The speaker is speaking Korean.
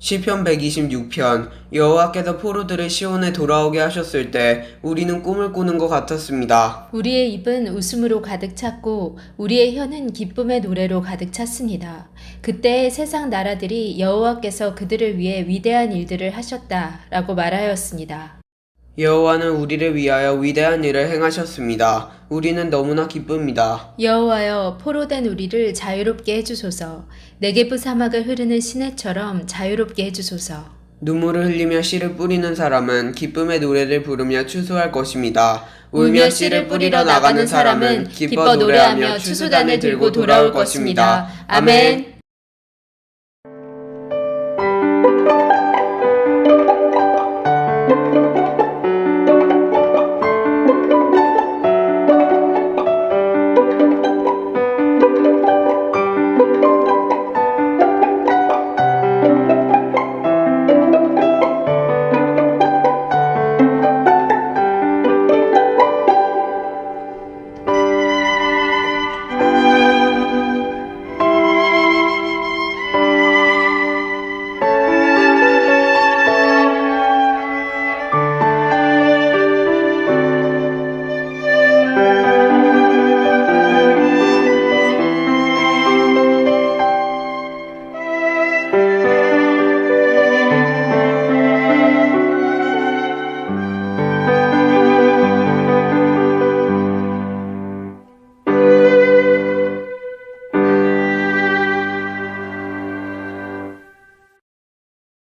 시편 126편 여호와께서 포로들을 시온에 돌아오게 하셨을 때 우리는 꿈을 꾸는 것 같았습니다. 우리의 입은 웃음으로 가득 찼고 우리의 혀는 기쁨의 노래로 가득 찼습니다. 그때 세상 나라들이 여호와께서 그들을 위해 위대한 일들을 하셨다라고 말하였습니다. 여호와는 우리를 위하여 위대한 일을 행하셨습니다. 우리는 너무나 기쁩니다. 여호와여 포로 된 우리를 자유롭게 해주소서. 네게부 사막을 흐르는 시내처럼 자유롭게 해주소서. 눈물을 흘리며 씨를 뿌리는 사람은 기쁨의 노래를 부르며 추수할 것입니다. 울며 씨를 뿌리러 나가는 사람은 기뻐 노래하며 추수단을 들고 돌아올 것입니다. 아멘.